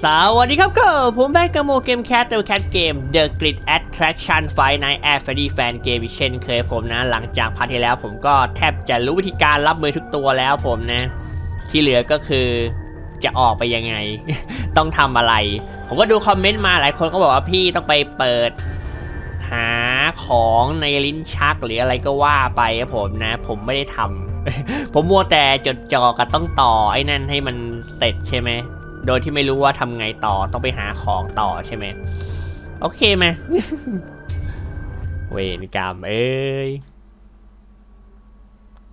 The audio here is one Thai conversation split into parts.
สวัสดีครับก็ผมแบงกโมเกมแคทเตอร์แคทเกม The Grid Attraction Fight Night Air f r e d d y Fan Game เช่นเคยผมนะ หลังจากพาร์ทที่แล้วผมก็แทบจะรู้วิธีการรับมือทุกตัวแล้วผมนะ ที่เหลือก็คือจะออกไปยังไง ต้องทำอะไร ผมก็ดูคอมเมนต์มาหลายคนก็บอกว่าพี่ต้องไปเปิด หาของในลิ้นชักหรืออะไรก็ว่าไปผมนะ ผมไม่ได้ทำผมมัวแต่จดจ่อกับต้องต่อไอ้นั่นให้มันเสร็จใช่ไหม โดยที่ไม่รู้ว่าทำไงต่อต้องไปหาของต่อใช่ไหมโอเคไหมเวรกรรมเอ้ย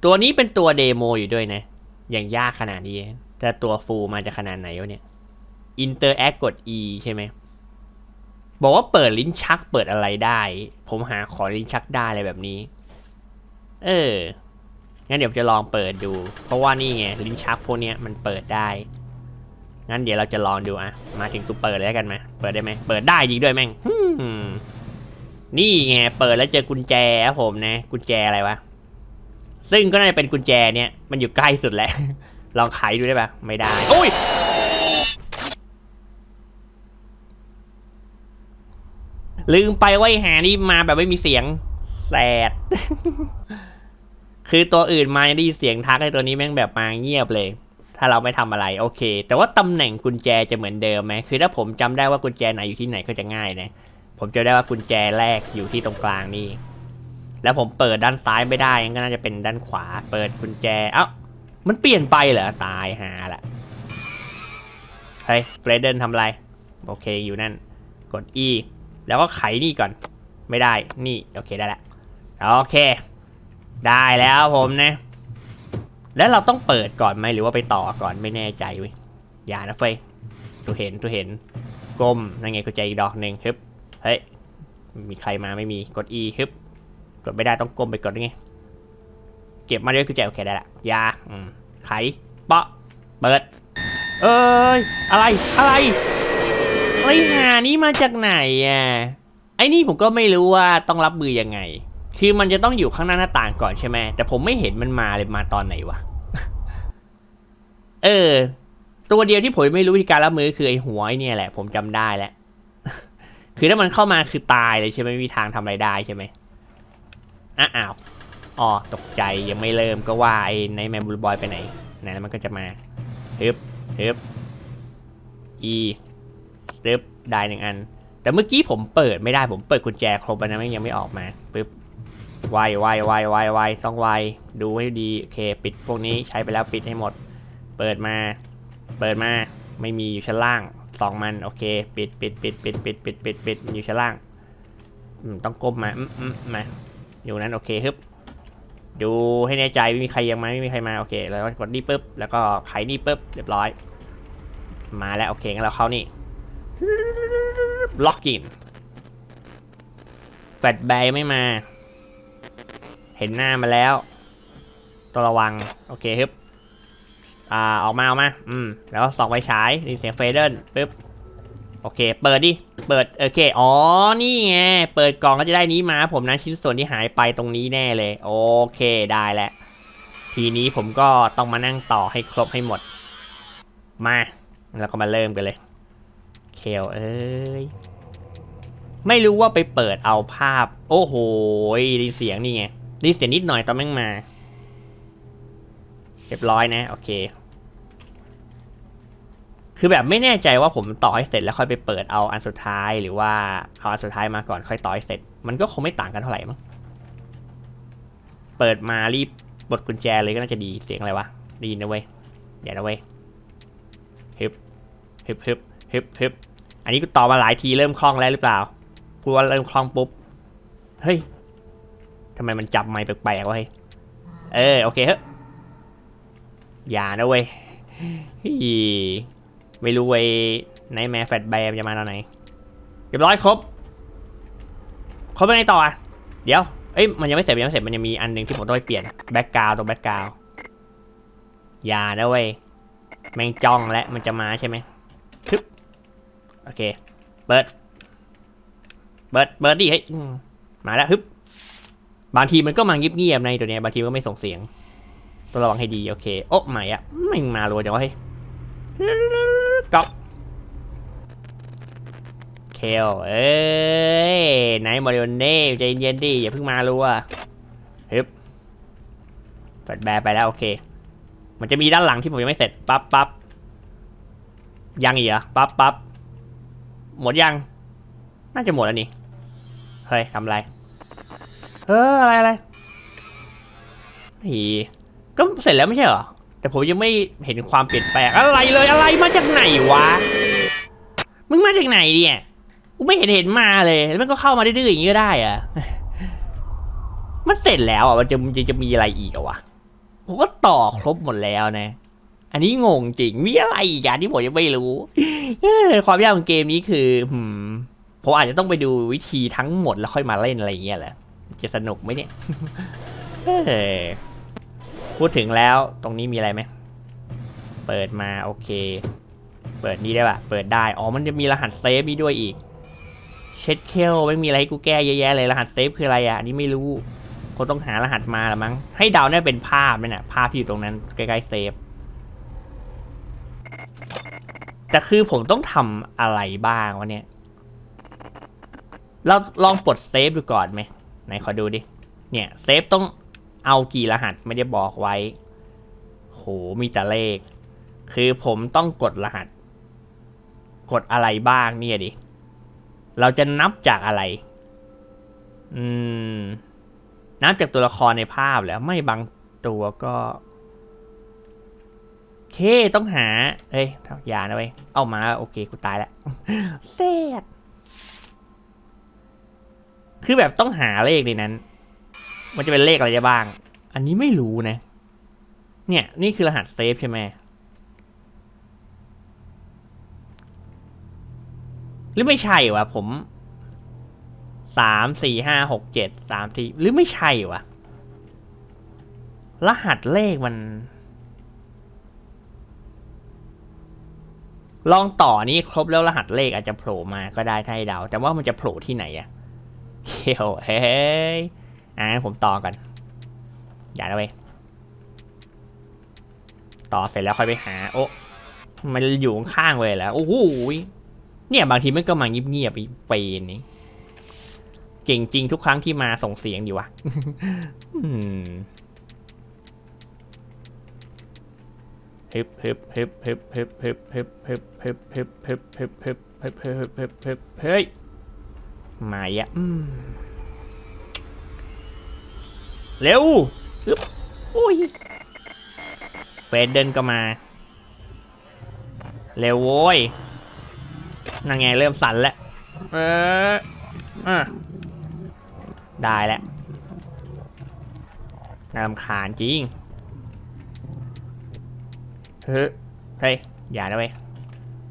ตัวนี้เป็นตัวเดโมอยู่ด้วยนะอย่างยากขนาดนี้แต่ตัวฟูลมาจะขนาดไหนวะเนี่ย Interact กด E ใช่ไหมบอกว่าเปิดลิ้นชักเปิดอะไรได้ ผมหาขอลิ้นชักได้อะไรแบบนี้ เอองั้นเดี๋ยวผมจะลองเปิดดู เพราะว่านี่ไงลิ้นชักพวกเนี้ยมันเปิดได้ งั้นเดี๋ยวเราจะลองดูอะมาถึงตัวเปิดเลยแล้วกันไหมเปิดได้ไหมเปิดได้จริงด้วยแม่งนี่ไงเปิดแล้วเจอกุญแจครับผมนะ กุญแจอะไรวะซึ่งก็น่าจะเป็นกุญแจเนี่ยมันอยู่ใกล้สุดแล้ว ลองไขดูได้ปะไม่ได้โอ้ยลืมไปว่าไอ้หานี่มาแบบไม่มีเสียงแสด คือตัวอื่นมายังได้ยินเสียงทักไอ้ตัวนี้แม่งแบบมาเงียบเลย ถ้าเราไม่ทำอะไรโอเค แต่ว่าตำแหน่งกุญแจจะเหมือนเดิมไหมคือถ้าผมจำได้ว่ากุญแจไหนอยู่ที่ไหนก็จะง่ายนะผมจะได้ว่ากุญแจแรกอยู่ที่ตรงกลางนี่แล้วผมเปิดด้านซ้ายไม่ได้ก็น่าจะเป็นด้านขวา เปิดกุญแจเอ้ามันเปลี่ยนไปเหรอตายหาละเฮ้ยเฟรเดนทำไรโอเคอยู่นั่น กด E แล้วก็ไขนี่ก่อน ไม่ได้นี่โอเคได้ละโอเค ได้แล้วผมนะ แล้วเราต้องเปิดก่อนไหมหรือว่าไปต่อก่อนไม่แน่ใจเว้ยอย่านะเฟยตัวเห็นตัวเห็นกลมนั่นไงกุญแจอีกดอกหนึ่งฮึบเฮ้ยมีใครมาไม่มีกด E ฮึบกดไม่ได้ต้องกลมไปกดได้ไงเก็บมาด้วยกุญแจโอเคได้ละยาอืมไขเปาะเปิด เอ้ยอะไรอะไรไอ้หานี่มาจากไหนอะไอ้นี่ผมก็ไม่รู้ว่าต้องรับมือยังไง คือมันจะต้องอยู่ข้างหน้าหน้าต่างก่อนใช่ไหมแต่ผมไม่เห็นมันมาเลยมาตอนไหนวะ เออ ตัวเดียวที่ผมไม่รู้วิธีการรับมือคือไอ้หัวเนี่ยแหละ ผมจำได้แล้ว คือถ้ามันเข้ามาคือตายเลยใช่ไหมไม่มีทางทำอะไรได้ใช่ไหมอ้าวอ๋อตกใจยังไม่เริ่มก็ว่าไอ้ในแมนบูลบอยไปไหนไหนแล้วมันก็จะมาฮึบฮึบ e สเต็ปได้หนึ่งอัน แต่เมื่อกี้ผมเปิดไม่ได้ผมเปิดกุญแจครบแล้วนะไม่ยังไม่ออกมาปึ๊บไวไวไวไวไวต้องไวดูให้ดีโอเค ปิดพวกนี้ใช้ไปแล้วปิดให้หมด เปิดมา เปิดมา ไม่มีอยู่ชั้นล่างสองมัน โอเค ปิดปิดปิดปิดปิดปิดปิดปิดอยู่ชั้นล่างต้องก้มมาอืมอืมมาอยู่นั้นโอเคฮึบดูให้แน่ใจไม่มีใครยังมาไม่มีใครมาโอเค แล้วก็กดนี่ปุ๊บแล้วก็ไขนี่ปุ๊บเรียบร้อย มาแล้วโอเคงั้นเราเข้านี่ล็อกอินแฟลชแบร์ไม่มา เห็นหน้ามาแล้วต้องระวัง โอเคฮึบ อ่าออกมาออกมา อืม แล้วส่องไฟฉายด้ยินเสียงเฟเดนปึ๊บ โอเค เปิดดิ เปิด โอเค อ๋อ นี่ไง เปิดกล่องก็จะได้นี้มา ผมนะชิ้นส่วนที่หายไปตรงนี้แน่เลย โอเค ได้แล้ว ทีนี้ผมก็ต้องมานั่งต่อให้ครบให้หมด มา แล้วก็มาเริ่มกันเลย เคลเอ้ย ไม่รู้ว่าไปเปิดเอาภาพ โอ้โหด้ยินเสียงนี่ไงด้ยินเสียงนิดหน่อยตอนแม่งมา เรียบร้อยนะ โอเค คือแบบไม่แน่ใจว่าผมต่อให้เสร็จแล้วค่อยไปเปิดเอาอันสุดท้ายหรือว่าเอาอันสุดท้ายมาก่อนค่อยต่อให้เสร็จ มันก็คงไม่ต่างกันเท่าไหร่มั้งเปิดมารีบบดกุญแจเลยก็น่าจะดีเสียงอะไรวะได้ยินนะเว้ยเดี๋ยวนะเว้ยฮึบฮึบฮึบฮึบฮึบอันนี้กูต่อมาหลายทีเริ่มคล่องแล้วหรือเปล่าพูดว่าเริ่มคล่องปุ๊บเฮ้ยทำไมมันจับไม้แปลกๆวะเฮ้ยเออโอเคเฮ้ยอย่านะเว้ยเฮ้ย ไม่รู้เว้ไนแมร์แฟดแบมจะมาตอนไหนเรียบร้อยครบครบไปไหนต่ออะ เดี๋ยว เอ้ยมันยังไม่เสร็จยังไม่เสร็จมันยังมีอันหนึ่งที่ผมต้องไปเปลี่ยนแบ็กกราวตรงแบ็กกราวอย่านะเว้ยแมงจ้องและมันจะมาใช่ไหมทึบโอเคเปิดเปิดเปิดดิเฮ้ยมาแล้วฮึบบางทีมันก็มาเงียบๆในตัวเนี้ยบางทีก็ไม่ส่งเสียงต้องระวังให้ดีโอเค โอ้ไม่อะไม่มารัวจังวะเฮ้ย ก๊อกเคลเอ้ยไหนมาริโอเน่ใจเย็นๆดิอย่าเพิ่งมารัวฮึบเปิดแบร์ไปแล้วโอเค มันจะมีด้านหลังที่ผมยังไม่เสร็จปั๊บปั๊บยังอีกเหรอปั๊บปั๊บหมดยัง น่าจะหมดแล้วนี่เฮ้ยทำอะไรเอออะไรอะไรหีก็เสร็จแล้วไม่ใช่เหรอ แต่ผมยังไม่เห็นความเปลี่ยนแปลงอะไรเลยอะไรมาจากไหนวะ มึงมาจากไหนเนี่ยกูไม่เห็นเห็นมาเลยแล้วมันก็เข้ามาดื้อๆอย่างนี้ก็ได้อะมันเสร็จแล้วอะมันจะมันจะจะมีอะไรอีกอะวะผมก็ต่อครบหมดแล้วนะ อันนี้งงจริงมีอะไรอีกอะที่ผมยังไม่รู้ความยากของเกมนี้คือหืมผมอาจจะต้องไปดูวิธีทั้งหมดแล้วค่อยมาเล่นอะไรอย่างเงี้ยแหละจะสนุกไหมเนี่ย พูดถึงแล้วตรงนี้มีอะไรไหม เปิดมาโอเค เปิดนี่ได้ปะเปิดได้ อ๋อ มันจะมีรหัสเซฟนี่ด้วยอีก เช็ดเคลไม่มีอะไรให้กูแก้เยอะแยะเลยรหัสเซฟคืออะไรอะ อันนี้ไม่รู้คงต้องหารหัสมาละมั้ง ให้เดาเนี่ยเป็นภาพนั่นแหละภาพที่อยู่ตรงนั้นใกล้ๆเซฟ แต่คือผมต้องทำอะไรบ้างวะเนี่ย เราลองปลดเซฟดูก่อนไหมไหนขอดูดิ เนี่ยเซฟต้อง เอากี่รหัสไม่ได้บอกไว้ โหมีแต่เลข คือผมต้องกดรหัส กดอะไรบ้างเนี่ยดิ เราจะนับจากอะไร อืม นับจากตัวละครในภาพแล้วไม่บางตัวก็เคต้องหาเฮ้ยอย่านะเว้ย เอามาโอเค กูตายแล้วเซดคือแบบต้องหาเลขในนั้น มันจะเป็นเลขอะไรได้บ้าง อันนี้ไม่รู้นะ เนี่ย นี่คือรหัสเซฟใช่ไหมหรือไม่ใช่วะผมสามสี่ห้าหกเจ็ดสามสี่หรือไม่ใช่วะรหัสเลขมัน ลองต่อนี้ครบแล้วรหัสเลขอาจจะโผล่มาก็ได้ถ้าให้เดาแต่ว่ามันจะโผล่ที่ไหนอะเขียวเฮ้ย อ่าผมต่อกันอย่านะเว้ยต่อเสร็จแล้วค่อยไปหา โอ้มันอยู่ข้างเลยแล้วโอ้โหเนี่ยบางทีมันก็มาเงียบๆไปเปีนนี้เก่งจริงทุกครั้งที่มาส่งเสียงดีวะอืมฮึบฮึบฮึบฮึบฮึบฮึบฮึบฮึบฮึบฮึบฮึบฮึบฮึบฮึบฮึบฮึบฮึบเฮ้ยมาอะอืม เร็วฮึบอุ้ยเฟดเดินก็มา เร็วโว้ยนั่งไงเริ่มสั่นแล้ว เอออะได้แล้วน่ารำคาญจริง เฮ้ย เฮ้ย อย่านะเว้ย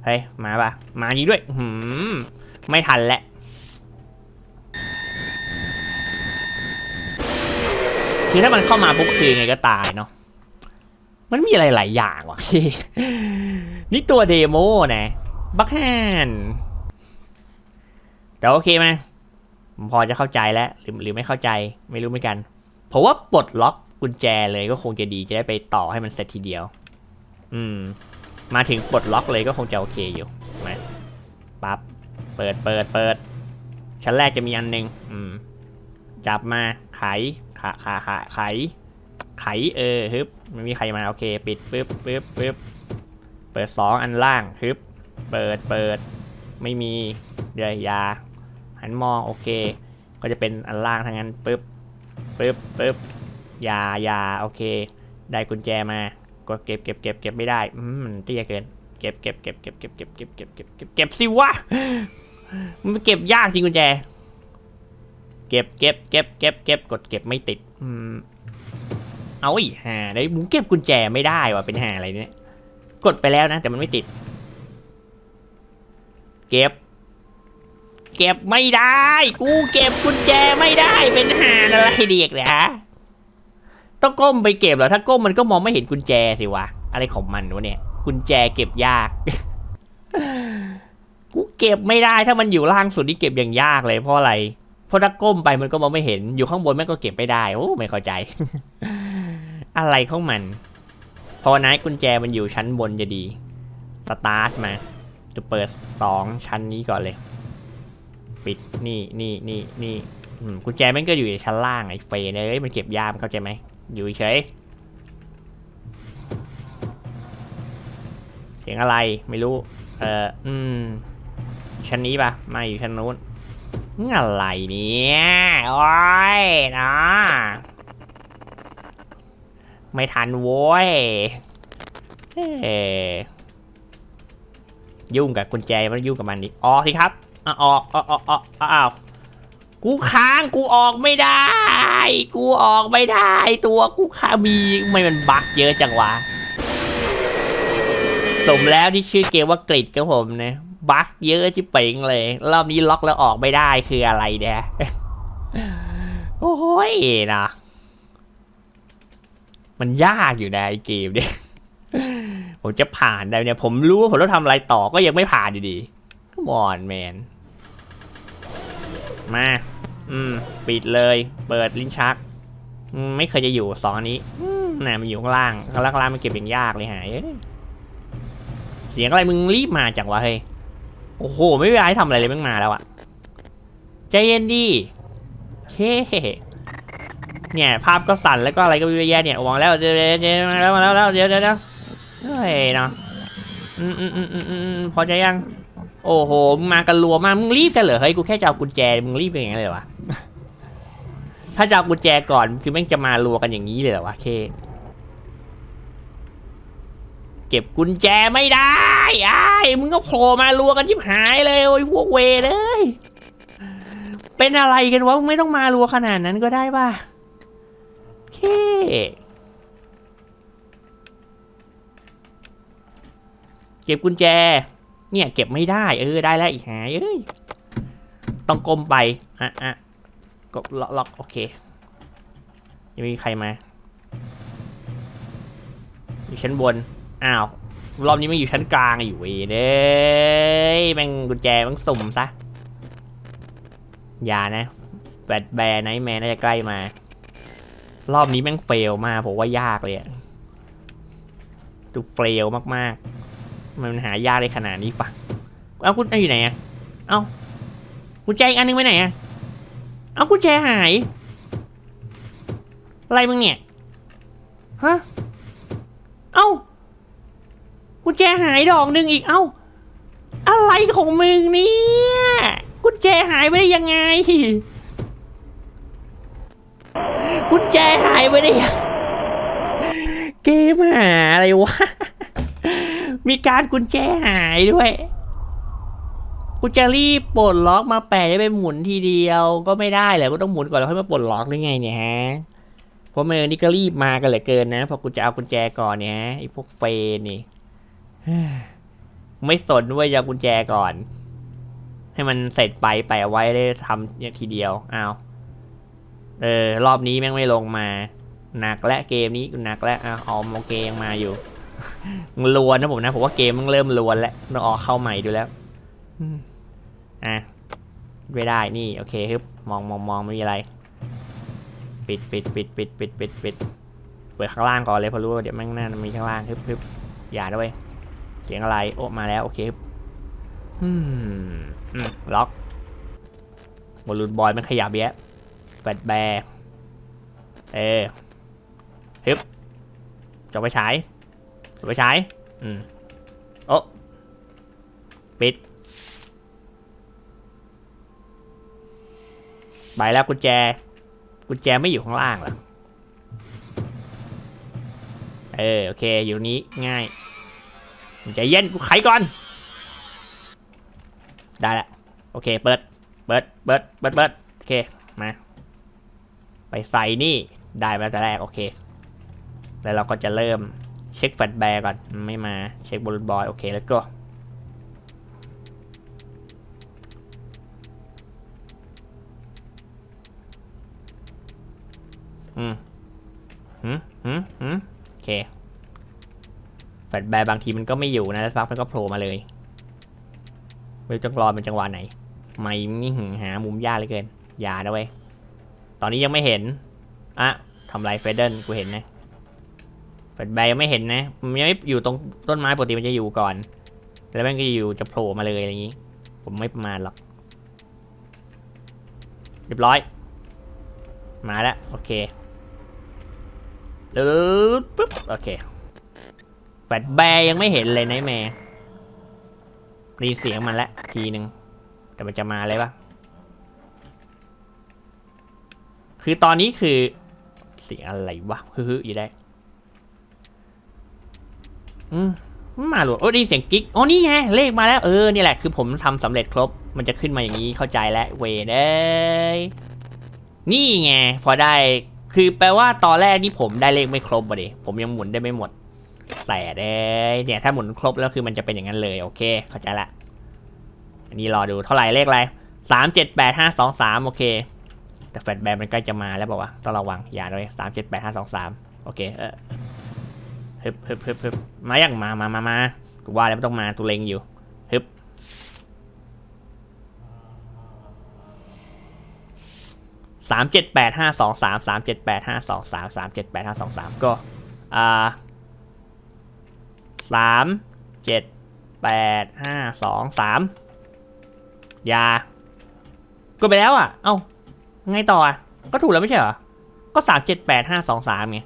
เฮ้ย มาปะมาจริงด้วย หืม ไม่ทันแล้ว คือถ้ามันเข้ามาปุ๊บคือยังไงก็ตายเนาะมันมีอะไรหลายอย่างว่ะพี่นี่ตัวเดโมนะบักแฮนแต่โอเคไหมผมพอจะเข้าใจแล้วหรือหรือไม่เข้าใจไม่รู้เหมือนกันผมว่าปลดล็อกกุญแจเลยก็คงจะดีจะได้ไปต่อให้มันเสร็จทีเดียว อืม มาถึงปลดล็อกเลยก็คงจะโอเคอยู่มาปั๊บเปิดเปิดเปิดชั้นแรกจะมีอันหนึ่งอืม จับมา ไขขาขาขาไข ไขเออฮึบไม่มีใครมาโอเค ปิดปึ๊บปึ๊บปึ๊บเปิดสองอันล่างฮึบเปิดเปิดไม่มีเดี๋ยวยา หันมองโอเค ก็จะเป็นอันล่างทั้งนั้นปึ๊บปึ๊บปึ๊บยายาโอเค ได้กุญแจมาก็เก็บเก็บเก็บเก็บไม่ได้อืมมันเตี้ยเกินเก็บเก็บเก็บเก็บเก็บเก็บเก็บเก็บเก็บเก็บเก็บสิวะมันเก็บยากจริงกุญแจ เก็บเก็บเก็บเก็บเก็บกดเก็บไม่ติดอืมเอาอีกหาได้มึงเก็บกุญแจไม่ได้ว่ะเป็นหาอะไรเนี่ย กดไปแล้วนะ แต่มันไม่ติด เก็บ เก็บไม่ได้ กูเก็บกุญแจไม่ได้เป็นหาอะไรเด็กเนี่ยฮะต้องก้มไปเก็บเหรอถ้าก้มมันก็มองไม่เห็นกุญแจสิวะอะไรของมันวะเนี่ย กุญแจเก็บยาก กูเก็บไม่ได้ถ้ามันอยู่ล่างสุดนี่เก็บอย่างยากเลยเพราะอะไร เพราะถ้าก้มไปมันก็มองไม่เห็น อยู่ข้างบนแม่งก็เก็บไม่ได้ โอ้ ไม่เข้าใจ อะไรของมัน พอนะกุญแจมันอยู่ชั้นบนจะดี สตาร์ทมา จะเปิดสองชั้นนี้ก่อนเลย ปิด นี่นี่นี่นี่กุญแจแม่งก็อยู่ชั้นล่างไอ้เฟยเอ้ยมันเก็บยามเข้าใจไหม อยู่เฉย เสียงอะไรไม่รู้ เอออืม ชั้นนี้ปะไมาอยู่ชั้นนู้น อะไรเนี่ย โอ้ยนะไม่ทันโว้ยเอ้ยุ่งกับกุญแจมันยุ่งกับมันดิออกสิครับอออกออกออกออกอ้าวกูค้างกูออกไม่ได้ กูออกไม่ได้ ตัวกูค้ามีไม่มันบั๊กเยอะจังวะ สมแล้วที่ชื่อเกมว่ากริดครับผมนะ บั๊กเยอะชิเป่งเลย รอบนี้ล็อกแล้วออกไม่ได้คืออะไรเนี่ยโอ้ยนะมันยากอยู่นะไอเกมเนี่ยผมจะผ่านได้เนี่ย ผมรู้ว่าผมต้องทำอะไรต่อก็ยังไม่ผ่านอยู่ดีมอนแมนมา อืม ปิดเลย เปิดลิ้นชักมไม่เคยจะอยู่สองอันนี้น่ะมันอยู่ข้างล่างข้างล่างมันเก็บอย่างยากเลยหายเสียงอะไรมึงรีบมาจังวะเฮ้ย โอ้โห ไม่มีเวลาให้ทำอะไรเลยมึงมาแล้วอะใจเย็นดิเคเนี่ย ภาพก็สั่นแล้วก็อะไรก็เยอะแยะเนี่ยวางแล้วเดี๋ยวเดี๋ยวมาแล้วมาแล้วแล้วเดี๋ยวเดี๋ยวเฮ้ยเนาะอืมอืมอืมอืมอืมพอใจยัง โอ้โหมึงมากันรัวมากมึงรีบกันเหรอเฮ้ยกูแค่จะเอากุญแจมึงรีบเป็นย่างนั้นเลยวะถ้าจะเอากุญแจก่อนคือแม่งจะมารัวกันอย่างนี้เลยเหรอวะเค เก็บกุญแจไม่ได้ไอ้มึงก็โผล่มารัวกันชิบหายเลยโอ้ยพวกเวเลย เป็นอะไรกันวะ มึงไม่ต้องมารัวขนาดนั้นก็ได้ป่ะเค เก็บกุญแจ เนี่ยเก็บไม่ได้ เออได้แล้วอีกหายเอ้ย ต้องก้มไป อะอะกดล็อกล็อกโอเคยังม่มีใครมาอยู่ชั้นบน อ้าวรอบนี้มันอยู่ชั้นกลางอยู่เว้ยเด้ยแม่งกุญแจแม่งสุ่มซะอย่านะแบดแบร์ไนท์แมนน่าจะใกล้มา รอบนี้แม่งเฟลมากผมว่ายากเลยอะดูเฟลมากๆ มันหายากเลยขนาดนี้ฟังเอากุญแจอยู่ไหนอะเอากุญแจอีกอันนึงไปไหนอะเอากุญแจหาย อะไรมึงเนี่ยฮะเอ้า กุญแจหายดอกหนึ่งอีกเอ้า อะไรของมึงเนี่ยกุญแจหายไปได้ยังไงกุญแจหายไปได้ยังเกมหาอะไรวะมีการกุญแจหายด้วยกูจะรีบปลดล็อกมาแปะจะไปหมุนทีเดียวก็ไม่ได้แหละก็ต้องหมุนก่อนแล้วค่อยมาปลดล็อกหรือไงเนี่ยฮะเพราะเมอนี่ก็รีบมากันเหลือเกินนะพอกูจะเอากุญแจก่อนเนี่ยฮะไอ้พวกเฟนนี่ ไม่สนเว้ยจะเอากุญแจก่อน ให้มันเสร็จไปแปะไว้ได้ทำเนี่ยทีเดียวอ้าวเออ รอบนี้แม่งไม่ลงมา หนักและเกมนี้หนักและอ้าวออมโอเคยังมาอยู่มันลวนนะผมนะผมว่าเกมมันเริ่มลวนแล้วต้องออกเข้าใหม่ดูแล้วอืมอะไม่ได้นี่โอเคฮึบมองมองมองไม่มีอะไร ปิดปิดปิดปิดปิดปิดปิดเปิดข้างล่างก่อนเลยเพราะรู้ว่าเดี๋ยวแม่งน่าจะมีข้างล่างฮึบฮึบอย่าด้วย เสียงอะไร โอ้มาแล้ว โอเคฮึบอืมล็อกบอลลูนบอยมันขยับแยะแบดแบร์เอฮึบจบไปฉายจบไปฉายอืมโอ้ปิด ไปแล้วกุญแจ กุญแจไม่อยู่ข้างล่างหรอเออ โอเค อยู่นี้ง่าย ใจเย็นกูไขก่อน ได้ละโอเค เปิด เปิด เปิด เปิด เปิด โอเค มา ไปใส่นี่ ได้มาแต่แรก โอเค แล้วเราก็จะเริ่มเช็คแฟลชแบร์ก่อน ไม่มา เช็คบอลบอย โอเค แล้วก็อืมหืมหืมหืมโอเค แฟลแบร์บางทีมันก็ไม่อยู่นะแล้วสักพักมันก็โผล่มาเลยไม่รู้ต้องรอเป็นจังหวะไหน ไม่มีหึงหามุมยากเลยเกิน อย่านะเว้ย ตอนนี้ยังไม่เห็นอะทำไรเฟเดนกูเห็นนะแฟลแบร์ยังไม่เห็นนะ มันยังไม่อยู่ตรงต้นไม้ปกติมันจะอยู่ก่อน แล้วมันก็อยู่จะโผล่มาเลยอะไรอย่างนี้ ผมไม่ประมาณหรอก เรียบร้อย มาแล้ว โอเคแล้วปุ๊บ โอเค แฟดแบยังไม่เห็นเลยนแม่รีเสียงมันล้วทีหนึ่งแต่มันจะมาเลยปะคือตอนนี้คือ เสียงอะไรวะฮึๆอยู่ได้ อืมมาหลวโอ้ด้ยินเสียงกิ๊กอ๋อนี่ไงเลขมาแล้วเออนี่แหละคือผมทำสำเร็จครบ มันจะขึ้นมาอย่างนี้เข้าใจแล้วเวเด้นี่ไงพอได้ คือแปลว่าตอนแรกที่ผมได้เลขไม่ครบบ่ดิผมยังหมุนได้ไม่หมด แสเด้ยเนี่ยถ้าหมุนครบแล้วคือมันจะเป็นอย่างนั้นเลยโอเค เข้าใจละ อันนี้รอดูเท่าไหร่เลขอะไรสามเจ็ดแปดห้าสองสามโอเค แต่แฟลชแบนมันใกล้จะมาแล้วบอกว่าต้องระวังอย่าเลยสามเจ็ดแปดห้าสองสามโอเคเออฮึบฮึบฮึบฮึบมาอยังมามามามากูว่าแล้วไม่ต้องมาตัวเลงอยู่ฮึบสามเจ็ดแปดห้าสองสามสามเจ็ดแปดห้าสองสามสามเจ็ดแปดห้าสองสามก็อ่า สามเจ็ดแปดห้าสองสามยาก็ไปแล้วอะ เอ้า ไงต่ออะ ก็ถูกแล้วไม่ใช่เหรอ ก็สามเจ็ดแปดห้าสองสามไง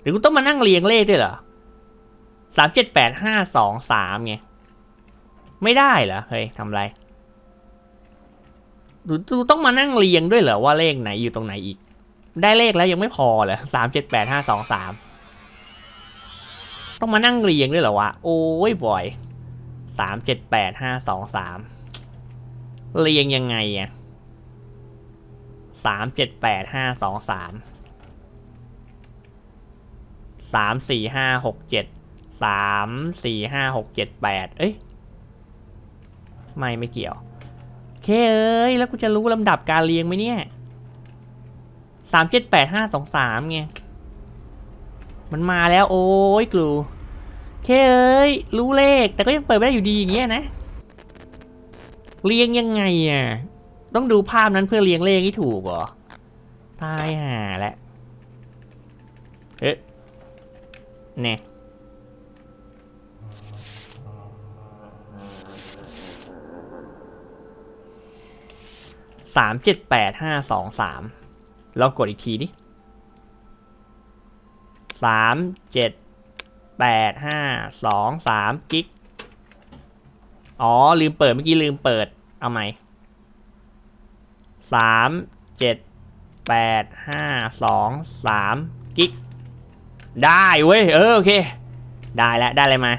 หรือกูต้องมานั่งเรียงเลขด้วยเหรอสามเจ็ดแปดห้าสองสามไง ไม่ได้เหรอ เฮ้ยทำไรหรือกูต้องมานั่งเรียงด้วยเหรอว่าเลขไหนอยู่ตรงไหนอีก ได้เลขแล้วยังไม่พอเหรอสามเจ็ดแปดห้าสองสาม ต้องมานั่งเรียงด้วยเหรอวะ โอ้ยบ่อยสามเจ็ดแปดห้าสองสามเรียงยังไงอะสามเจ็ดแปดห้าสองสามสามสี่ห้าหกเจ็ดสามสี่ห้าหกเจ็ดแปดเอ้ย ไม่ไม่เกี่ยวเคเอ้ย แล้วกูจะรู้ลำดับการเรียงไหมเนี่ยสามเจ็ดแปดห้าสองสามไง มันมาแล้วโอ้ยกลูเคเอ้ยรู้เลขแต่ก็ยังเปิดไม่ได้อยู่ดีอย่างเงี้ยนะ เรียงยังไงอะ ต้องดูภาพนั้นเพื่อเรียงเลขให้ถูกเหรอ ตายห่าแหละเฮ้ยเนี่ยสามเจ็ดแปดห้าสองสามลองกดอีกทีดิ สามเจ็ดแปดห้าสองสามกิกอ๋อ ลืมเปิดเมื่อกี้ลืมเปิด เอาใหม่สามเจ็ดแปดห้าสองสามกิกได้เว้ย เออ โอเค ได้แล้ว ได้อะไรมา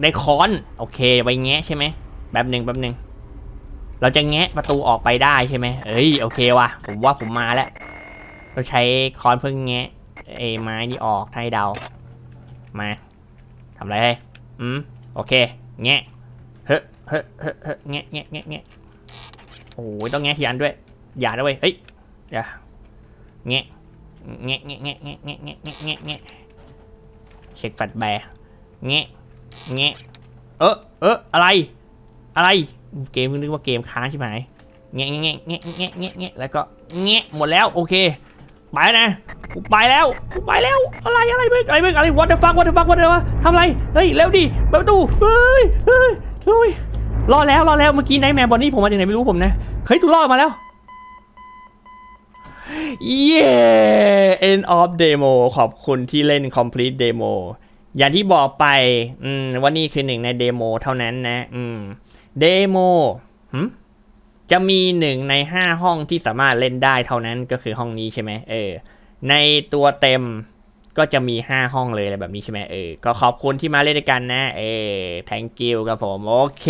ได้ค้อน โอเค ไปแงะใช่ไหมแป๊บหนึ่งแป๊บหนึ่งเราจะแงะประตูออกไปได้ใช่ไหมเอ้ย โอเคว่ะ ผมว่าผมมาแล้ว เราใช้ค้อนเพื่อแงะ ไอ้ไม้นี่ออกให้เดา มาทำอะไรให้อืม โอเค แงะเฮ้เฮ้เฮ้เฮ้แงะแงะแงะแงะโอ้ยต้องแงะทีอันด้วย อย่าด้วยเฮ้ย อย่า แงะ แงะแงะแงะแงะแงะแงะแงะแงะแงะเช็คแฟตแบแงะ แงะ เออเอออะไร อะไร เกมนึกว่าเกมค้างใช่ไหมแงะแงะแงะแงะแงะแงะแล้วก็แงะหมดแล้ว โอเค ไปนะ กูไปแล้วกูไปแล้วอะไรอะไรเบ้อะไรเบ้อะไร what the fuck what the fuck what the fuck ทำไรเฮ้ยเร็วดิเปิดประตูเฮ้ยเฮ้ยเฮ้ยรอแล้วรอแล้วเมื่อกี้ไนท์แมร์บอนนี่ผมมาจากไหนไม่รู้ผมนะเฮ้ยถูกรอดมาแล้วเย้ end of demo ขอบคุณที่เล่น complete demo อย่างที่บอกไปอืมว่านี่คือหนึ่งในเดโมเท่านั้นนะอืมเดโมจะมีหนึ่งในห้าห้องที่สามารถเล่นได้เท่านั้นก็คือห้องนี้ใช่ไหมเออ ในตัวเต็มก็จะมี 5 ห้องเลยอะไรแบบนี้ใช่ไหมเออ ก็ขอบคุณที่มาเล่นด้วยกันนะ เออ thank you ครับผม โอเค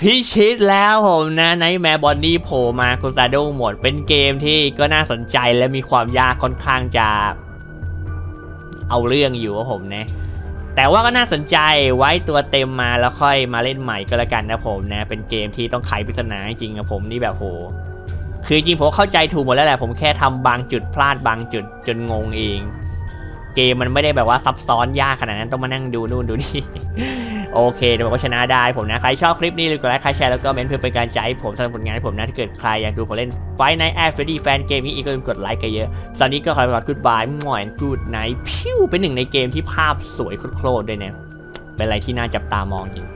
พิชิตแล้วผมนะในแมบอนนี่โผล่มากุซาโดหมด เป็นเกมที่ก็น่าสนใจและมีความยากค่อนข้างจะ เอาเรื่องอยู่ครับผมนะแต่ว่าก็น่าสนใจไว้ตัวเต็มมาแล้วค่อยมาเล่นใหม่ก็แล้วกันนะผมนะ เป็นเกมที่ต้องไขปริศนาจริงครับผมนี่แบบโห คือจริงผมเข้าใจถูกหมดแล้วแหละผมแค่ทำบางจุดพลาดบางจุดจนงงเอง เกมมันไม่ได้แบบว่าซับซ้อนยากขนาดนั้นต้องมานั่งดูนู่นดูนี่โอเคเดี๋ยวผมก็ชนะได้ผมนะ ใครชอบคลิปนี้เลยกดไลค์ใครแชร์แล้วก็เมนเพื่อเป็นการใจให้ผมสำหรับผลงานให้ผมนะ ถ้าเกิดใครอยากดูผมเล่นไฟในแอฟเฟรดี้แฟนเกมนี้อีกก็ลืมกดไลค์กันเยอะสำหรับวันนี้ก็ขอไปก่อนกูดบายหมอนกูดไนท์พิ้วเป็นหนึ่งในเกมที่ภาพสวยโคตรๆด้วยเนี่ยเป็นอะไรที่น่าจับตามองจริง